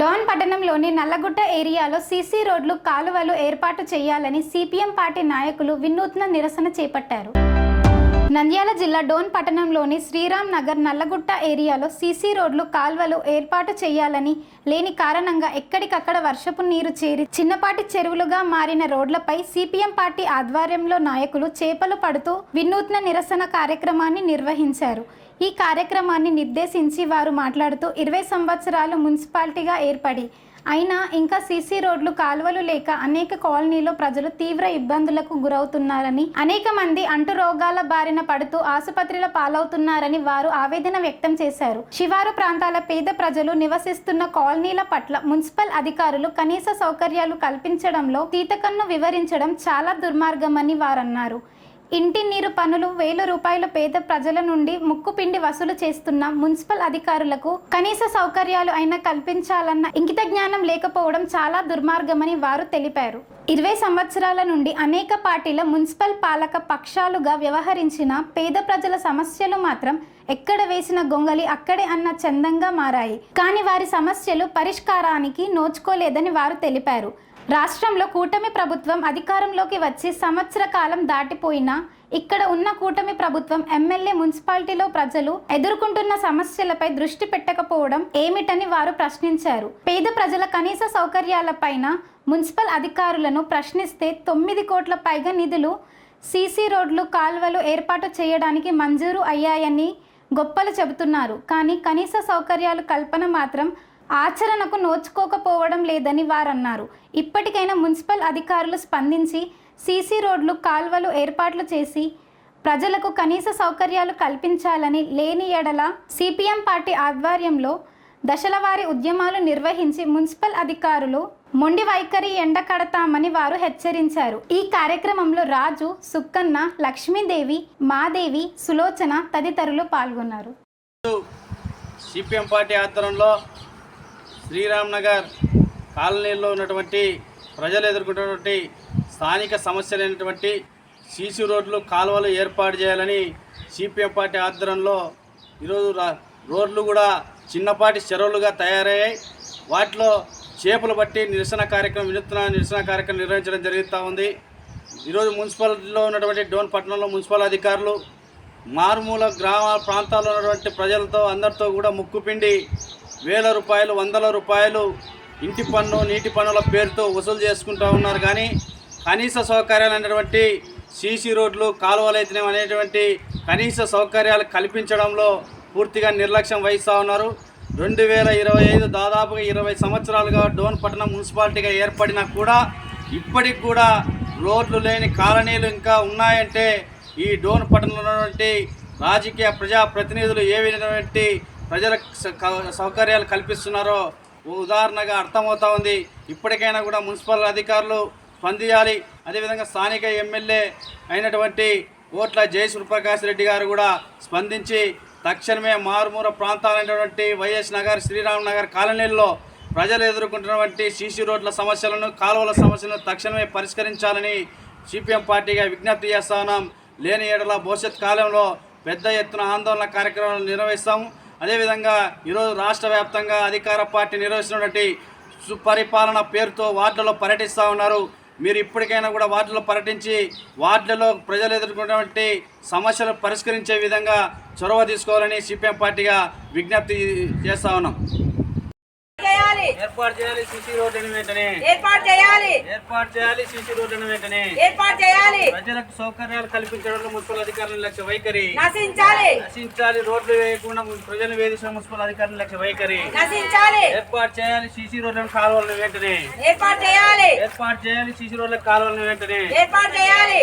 Don పట్టణంలోని నల్లగుట్ట ఏరియాలో CC రోడ్లు కాలువలు ఏర్పాటు చేయాలని సిపిఎం పార్టీ నాయకులు వినూత్న నిరసన చేపట్టారు. నంద్యాల జిల్లా డోన్ పట్టణంలోని శ్రీరామ్ నగర్ నల్లగుట్ట ఏరియాలో సీసీ రోడ్లు కాల్వలు ఏర్పాటు చేయాలని లేని కారణంగా ఎక్కడికక్కడ వర్షపు నీరు చేరి చిన్నపాటి చెరువులుగా మారిన రోడ్లపై సిపిఎం పార్టీ ఆధ్వర్యంలో నాయకులు చేపలు పడుతూ వినూత్న నిరసన కార్యక్రమాన్ని నిర్వహించారు. ఈ కార్యక్రమాన్ని నిర్దేశించి వారు మాట్లాడుతూ ఇరవై సంవత్సరాలు మున్సిపాలిటీగా ఏర్పడి అయినా ఇంకా సీసీ రోడ్లు కాలువలు లేక అనేక కాలనీలో ప్రజలు తీవ్ర ఇబ్బందులకు గురవుతున్నారని అనేక మంది అంటు రోగాల బారిన పడుతూ ఆసుపత్రిల పాలవుతున్నారని వారు ఆవేదన వ్యక్తం చేశారు. శివారు ప్రాంతాల పేద ప్రజలు నివసిస్తున్న కాలనీల పట్ల మున్సిపల్ అధికారులు కనీస సౌకర్యాలు కల్పించడంలో తీతకన్ను వివరించడం చాలా దుర్మార్గమని వారన్నారు. ఇంటి నీరు పనులు వేల రూపాయల పేద ప్రజల నుండి ముక్కుపిండి వసూలు చేస్తున్న మున్సిపల్ అధికారులకు కనీస సౌకర్యాలు అయినా కల్పించాలన్న ఇంకిత జ్ఞానం లేకపోవడం చాలా దుర్మార్గమని వారు తెలిపారు. ఇరవై సంవత్సరాల నుండి అనేక పార్టీల మున్సిపల్ పాలక పక్షాలుగా వ్యవహరించిన పేద ప్రజల సమస్యలు మాత్రం ఎక్కడ వేసిన గొంగలి అక్కడే అన్న చందంగా మారాయి. కానీ వారి సమస్యలు పరిష్కారానికి నోచుకోలేదని వారు తెలిపారు. రాష్ట్రంలో కూటమి ప్రభుత్వం అధికారంలోకి వచ్చి సంవత్సర కాలం దాటిపోయినా ఇక్కడ ఉన్న కూటమి ప్రభుత్వం ఎమ్మెల్యే మున్సిపాలిటీలో ప్రజలు ఎదుర్కొంటున్న సమస్యలపై దృష్టి పెట్టకపోవడం ఏమిటని వారు ప్రశ్నించారు. పేద ప్రజల కనీస సౌకర్యాలపైన మున్సిపల్ అధికారులను ప్రశ్నిస్తే తొమ్మిది కోట్ల పైగా నిధులు సీసీ రోడ్లు కాల్వలు ఏర్పాటు చేయడానికి మంజూరు అయ్యాయని గొప్పలు చెబుతున్నారు. కానీ కనీస సౌకర్యాలు కల్పన మాత్రం ఆచరణకు నోచుకోకపోవడం లేదని వారన్నారు. ఇప్పటికైనా మున్సిపల్ అధికారులు స్పందించి సీసీ రోడ్లు కాల్వలు ఏర్పాట్లు చేసి ప్రజలకు కనీస సౌకర్యాలు కల్పించాలని లేని ఎడల సిపిఎం పార్టీ ఆధ్వర్యంలో దశలవారీ ఉద్యమాలు నిర్వహించి మున్సిపల్ అధికారులు మొండి వైఖరి ఎండ కడతామని వారు హెచ్చరించారు. ఈ కార్యక్రమంలో రాజు సుక్కన్న లక్ష్మీదేవి మాదేవి సులోచన తదితరులు పాల్గొన్నారు. సిపిఎం పార్టీ ఆధ్వర్యంలో శ్రీరామ్నగర్ కాలనీలో ఉన్నటువంటి ప్రజలు ఎదుర్కొన్నటువంటి స్థానిక సమస్యలైనటువంటి సీసీ రోడ్లు కాలువలు ఏర్పాటు చేయాలని సిపిఎం పార్టీ ఆధ్వర్యంలో ఈరోజు రోడ్లు కూడా చిన్నపాటి చెరువులుగా తయారయ్యాయి. వాటిలో చేపలు బట్టి నిరసన కార్యక్రమం వినూత్న నిరసన కార్యక్రమం నిర్వహించడం జరుగుతూ ఉంది. ఈరోజు మున్సిపాలిటీలో ఉన్నటువంటి డోన్ పట్టణంలో మున్సిపల్ అధికారులు మారుమూల గ్రామ ప్రాంతాల్లో ఉన్నటువంటి ప్రజలతో అందరితో కూడా ముక్కుపిండి వేల రూపాయలు వందల రూపాయలు ఇంటి పన్ను నీటి పన్నుల పేరుతో వసూలు చేసుకుంటూ ఉన్నారు. కానీ కనీస సౌకర్యాలు అనేటువంటి సీసీ రోడ్లు కాలువలు అనేటువంటి కనీస సౌకర్యాలు కల్పించడంలో పూర్తిగా నిర్లక్ష్యం వహిస్తూ ఉన్నారు. రెండు వేల ఇరవై ఐదు దాదాపుగా ఇరవై సంవత్సరాలుగా డోన్ పట్టణం మున్సిపాలిటీగా ఏర్పడినా కూడా ఇప్పటికి కూడా రోడ్లు లేని కాలనీలు ఇంకా ఉన్నాయంటే ఈ డోన్ పట్టణంలో ఉన్నటువంటి రాజకీయ ప్రజా ప్రతినిధులు ఏ విధమైనటువంటి ప్రజలకు స- సౌకర్యాలు కల్పిస్తున్నారో ఉదాహరణగా అర్థమవుతా ఉంది. ఇప్పటికైనా కూడా మున్సిపల్ అధికారులు స్పందించాలి. అదేవిధంగా స్థానిక ఎమ్మెల్యే అయినటువంటి ఓట్ల జయ సూర్యప్రకాష్ రెడ్డి గారు కూడా స్పందించి తక్షణమే మారుమూర ప్రాంతాలైనటువంటి వైఎస్ నగర్ శ్రీరామ్ నగర్ కాలనీల్లో ప్రజలు ఎదుర్కొంటున్నటువంటి సీసీ రోడ్ల సమస్యలను కాలువల సమస్యలను తక్షణమే పరిష్కరించాలని సిపిఎం పార్టీగా విజ్ఞప్తి చేస్తా ఉన్నాం. లేని ఏడల భవిష్యత్ కాలంలో పెద్ద ఎత్తున ఆందోళన కార్యక్రమాలు నిర్వహిస్తాము అదేవిధంగా ఈరోజు రాష్ట్ర వ్యాప్తంగా అధికార పార్టీ నిర్వహిస్తున్నటువంటి సుపరిపాలన పేరుతో వార్డులలో పర్యటిస్తూ ఉన్నారు. మీరు ఇప్పటికైనా కూడా వార్డులో పర్యటించి వార్డులలో ప్రజలు ఎదుర్కొన్నటువంటి సమస్యలు పరిష్కరించే విధంగా చొరవ తీసుకోవాలని సిపిఎం పార్టీగా విజ్ఞప్తి చేస్తా ఉన్నాం. చేయాలి. ఏర్పాటు చేయాలి సిసి రోడ్డుని వెంటనే. ఏర్పాటు చేయాలి. ఏర్పాటు చేయాలి సిసి రోడ్డుని వెంటనే. ఏర్పాటు చేయాలి. ప్రజలకు సౌకర్యాలు కల్పించడంలో మున్సిపల్ అధికారుల లక్ష్య వైఖరి. నశించాలి. నశించాలి. రోడ్లు వేయకుండా ప్రజలు వేధించిన మున్సిపల్ అధికారుల లక్ష్య వైఖరి. నశించాలి. ఏర్పాటు చేయాలి సీసీ రోడ్లను కాలువలను వెంటనే. ఏర్పాటు చేయాలి. ఏర్పాటు చేయాలి సీసీ రోడ్ల కాలువలను వెంటనే. ఏర్పాటు చేయాలి.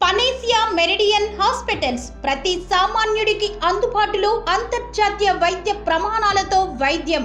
పనేసియా మెరిడియన్ హాస్పిటల్స్ ప్రతి సామాన్యుడికి అందుబాటులో అంతర్జాతీయ వైద్య ప్రమాణాలతో వైద్యం.